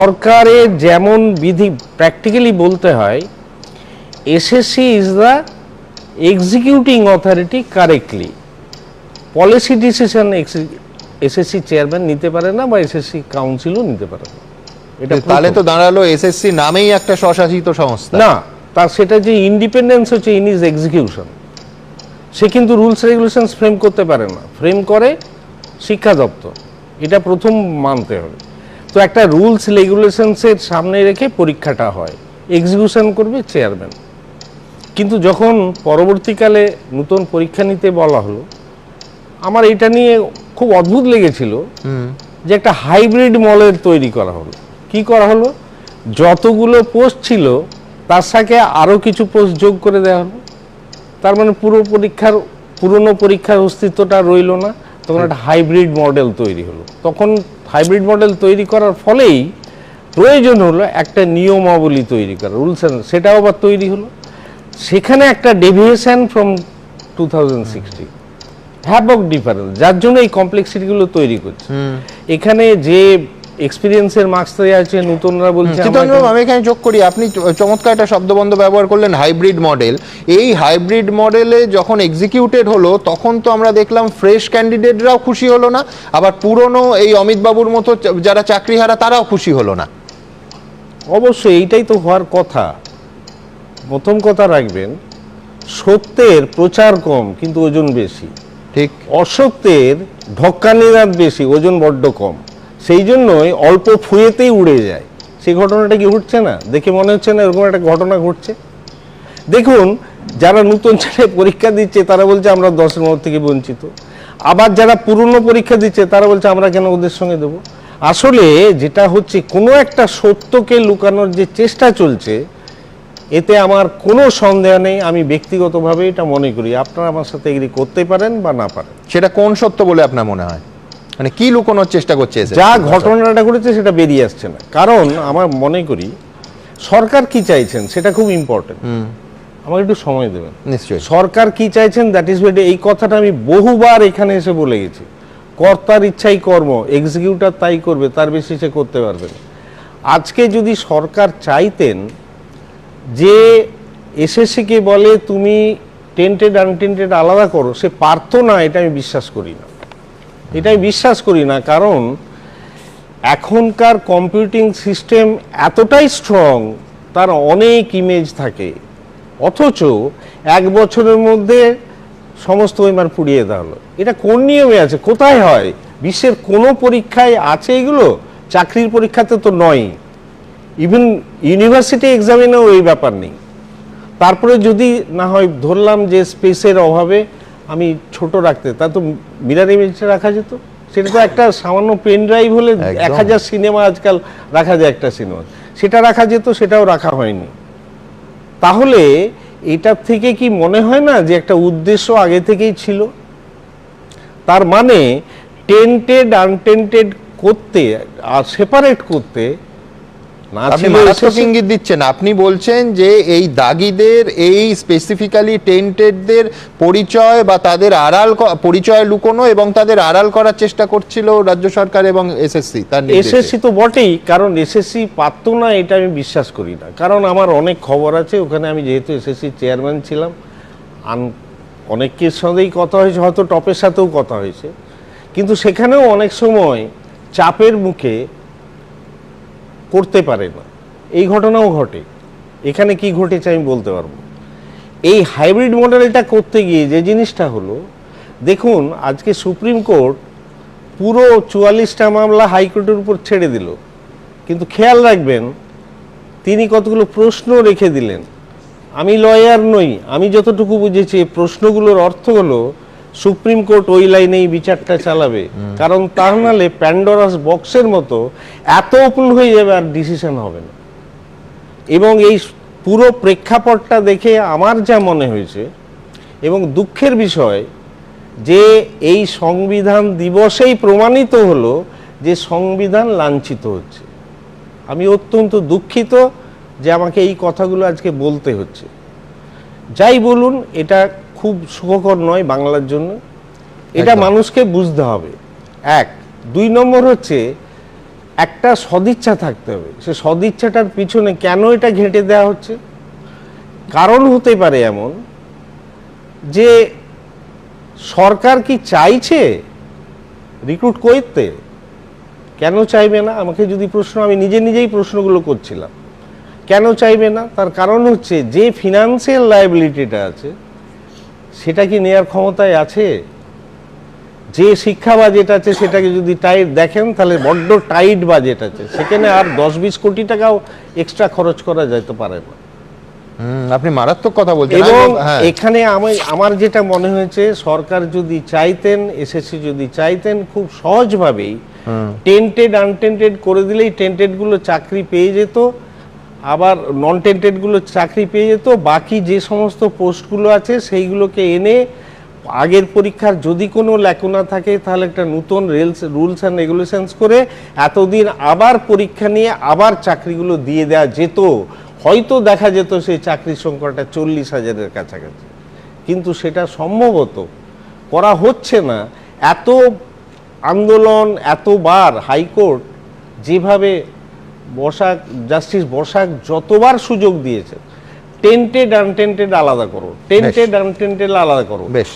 সরকারের যেমন বিধি প্র্যাকটিক্যালি বলতে হয় SSC is the executing authority correctly policy decision SSC chairman নিতে পারে না বা এসএসসি কাউন্সিলও নিতে পারে না। এটা তাহলে তো দাঁড়াল এসএসসি নামেই একটা স্বশাসিত সংস্থা। না তার সেটা যে ইন্ডিপেন্ডেন্স হচ্ছে ইন ইজ এক্সিকিউশন সে কিন্তু রুলস রেগুলেশনস ফ্রেম করতে পারে না। ফ্রেম করে শিক্ষা দপ্তর। এটা প্রথম মানতে হবে। তো একটা রুলস রেগুলেশনসের সামনে রেখে পরীক্ষাটা হয়। এক্সিকিউশন করবে চেয়ারম্যান কিন্তু যখন পরবর্তীকালে নতুন পরীক্ষা নিতে বলা হলো আমার এটা নিয়ে খুব অদ্ভুত লেগেছিল যে একটা হাইব্রিড মলের তৈরি করা হলো। কি করা হলো? যতগুলো পোস্ট ছিল তার সাথে আরও কিছু পোস্ট যোগ করে দেওয়া হলো। তার মানে পুরো পরীক্ষার পুরনো পরীক্ষার অস্তিত্বটা রইল না। তখন একটা হাইব্রিড মডেল তৈরি হলো। তখন হাইব্রিড মডেল তৈরি করার ফলেই প্রয়োজন হলো একটা নিয়মাবলী তৈরি করা রুলস অ্যান্ড সেটাও আবার তৈরি হলো। সেখানে একটা deviation from two thousand sixty havoc difference যার জন্য এই কমপ্লেক্সিটিগুলো তৈরি করছে। এখানে যে এক্সপিরিয়েন্সের মার্কস দেওয়া আছে নতুনরা বলছে আমরা চিত্তরঞ্জন আমি এখানে যোগ করি আপনি চমৎকার একটা শব্দবন্ধ ব্যবহার করলেন হাইব্রিড মডেল এই হাইব্রিড মডেলে যখন এক্সিকিউটেড হলো তখন তো আমরা দেখলাম ফ্রেশ ক্যান্ডিডেটরাও খুশি হলো না আবার পুরনো এই অমিত বাবুর মতো যারা চাকরিহারা তারাও খুশি হলো না। অবশ্যই এইটাই তো হওয়ার কথা। প্রথম কথা রাখবেন সত্যের প্রচার কম কিন্তু ওজন বেশি। ঠিক। অসত্যের ঢক্কানিরাত বেশি ওজন বড্ড কম। সেই জন্যই অল্প ফুয়েতেই উড়ে যায়। সেই ঘটনাটা কি ঘটছে না? দেখে মনে হচ্ছে না এরকম একটা ঘটনা ঘটছে? দেখুন, যারা নতুন ছেলে পরীক্ষা দিচ্ছে, তারা বলছে আমরা দশের মধ্যে থেকে বঞ্চিত। আবার যারা পুরনো পরীক্ষা দিচ্ছে, তারা বলছে আমরা কেন ওদের সঙ্গে দেবো? আসলে যেটা হচ্ছে, কোনো একটা সত্যকে লুকানোর যে চেষ্টা চলছে, এতে আমার কোনো সন্দেহ নেই। আমি ব্যক্তিগতভাবে এটা মনে করি। আপনারা আমার সাথে এগ্রি করতে পারেন বা না পারেন। সেটা কোন সত্য বলে আপনার মনে হয়? মানে কি লুকোনোর চেষ্টা করছে যা ঘটনাটা ঘটেছে সেটা বেরিয়ে আসছে না। কারণ আমার মনে করি সরকার কি চাইছেন সেটা খুব ইম্পর্টেন্ট আমাকে একটু সময় দেবেন। নিশ্চয়ই। সরকার কি চাইছেন? দ্যাট ইজ এই কথাটা আমি বহুবার এখানে এসে বলে গেছি। কর্তার ইচ্ছাই কর্ম এক্সিকিউটার তাই করবে তার বেশি সে করতে পারবে না। আজকে যদি সরকার চাইতেন যে এসএসসিকে বলে তুমি টেন্টেড আনটেন্টেড আলাদা করো সে পারতো না এটা আমি বিশ্বাস করি না। এটা আমি বিশ্বাস করি না, কারণ এখনকার কম্পিউটিং সিস্টেম এতটাই স্ট্রং তার অনেক ইমেজ থাকে। অথচ এক বছরের মধ্যে সমস্ত ওইমার পুড়িয়ে দেওয়া এটা কোন নিয়মে আছে? কোথায় হয়? বিশ্বের কোনো পরীক্ষায় আছে এগুলো? চাকরির পরীক্ষাতে তো নয় ইভেন ইউনিভার্সিটি এক্সামিনেও এই ব্যাপার নেই। তারপরে যদি না হয় ধরলাম যে স্পেসের অভাবে আমি ছোট রাখতে তা তো মিরার ইমেজটা রাখা যেত। সেটা তো একটা সামান্য পেন ড্রাইভ হলে এক হাজার সিনেমা আজকাল রাখা যায় একটা সিনেমা সেটা রাখা যেত সেটাও রাখা হয়নি। তাহলে এটার থেকে কি মনে হয় না যে একটা উদ্দেশ্য আগে থেকেই ছিল? তার মানে টেন্টেড আনটেন্টেড করতে আর সেপারেট করতে আপনি মারাত্মক ইঙ্গিত দিচ্ছেন। আপনি বলছেন যে এই দাগিদের এই স্পেসিফিক্যালি টেন্টেডদের পরিচয় বা তাদের আড়াল পরিচয় লুকোনো এবং তাদের আড়াল করার চেষ্টা করছিল রাজ্য সরকার এবং এসএসসি তার এসএসসি তো বটেই কারণ এসএসসি পারত না এটা আমি বিশ্বাস করি না। কারণ আমার অনেক খবর আছে ওখানে আমি যেহেতু এসএসসি চেয়ারম্যান ছিলাম আন অনেকের সঙ্গেই কথা হয়েছে হয়তো টপের সাথেও কথা হয়েছে। কিন্তু সেখানেও অনেক সময় চাপের মুখে করতে পারে না। এই ঘটনাও ঘটে। এখানে কি ঘটেছে আমি বলতে পারব এই হাইব্রিড মডেলটা করতে গিয়ে যে জিনিসটা হলো, দেখুন, আজকে সুপ্রিম কোর্ট পুরো চুয়াল্লিশটা মামলা হাইকোর্টের উপর ছেড়ে দিল। কিন্তু খেয়াল রাখবেন, তিনি কতগুলো প্রশ্ন রেখে দিলেন। আমি লয়ার নই, আমি যতটুকু বুঝেছি প্রশ্নগুলোর অর্থ হলো সুপ্রিম কোর্ট ওই লাইনেই বিচারটা চালাবে। কারণ তা নাহলে প্যান্ডোরাস বক্সের মতো এত ওপেন হয়ে যাবে আর ডিসিশন হবে না। এবং এই পুরো প্রেক্ষাপটটা দেখে আমার যা মনে হয়েছে এবং দুঃখের বিষয় যে এই সংবিধান দিবসেই প্রমাণিত হলো যে সংবিধান লাঞ্ছিত হচ্ছে। আমি অত্যন্ত দুঃখিত যে আমাকে এই কথাগুলো আজকে বলতে হচ্ছে। যাই বলুন এটা খুব সুখকর নয় বাংলার জন্য। এটা মানুষকে বুঝতে হবে। এক। দুই নম্বর হচ্ছে একটা সদিচ্ছা থাকতে হবে। সে সদিচ্ছাটার পিছনে কেন এটা ঘেঁটে দেওয়া হচ্ছে? কারণ হতে পারে এমন যে সরকার কি চাইছে রিক্রুট করতে? কেন চাইবে না? আমাকে যদি প্রশ্ন আমি নিজে নিজেই প্রশ্নগুলো করছিলাম। কেন চাইবে না? তার কারণ হচ্ছে যে ফিনান্সিয়াল লায়াবিলিটিটা আছে সেটা কি নেয়ার ক্ষমতায় আছে? যে শিক্ষা বাজেট আছে সেটাকে যদি টাইট দেখেন তাহলে বড্ড টাইট বাজেট আছে। সেখানে আর দশ বিশ কোটি টাকাও এক্সট্রা খরচ করা যেতে পারে না। আপনি মারাত্মক কথা বলছেন। এবং হ্যাঁ। এখানে আমি আমার যেটা মনে হয়েছে সরকার যদি চাইতেন এসএসসি যদি চাইতেন খুব সহজভাবেই টেন্টেড আনটেন্টেড করে দিলেই টেন্টেডগুলো চাকরি পেয়ে যেত। আবার নন টেন্টেডগুলো চাকরি পেয়ে যেত, বাকি যে সমস্ত পোস্টগুলো আছে সেইগুলোকে এনে আগের পরীক্ষার যদি কোনো ল্যাকুনা থাকে, তাহলে একটা নতুন রেলস, রুলস অ্যান্ড রেগুলেশনস করে এতদিন আবার পরীক্ষা নিয়ে আবার চাকরিগুলো দিয়ে দেওয়া যেত। হয়তো দেখা যেত সেই চাকরির সংখ্যাটা চল্লিশ হাজারের কাছাকাছি। কিন্তু সেটা সম্ভবত করা হচ্ছে না। এত আন্দোলন, এতবার হাইকোর্ট যেভাবে বসাক জাস্টিস বর্ষাক যতবার সুযোগ দিয়েছে টেন্টেড আনটেন্টেড আলাদা করো টেন্টেড আনটেন্টেড আলাদা করো। বেশ।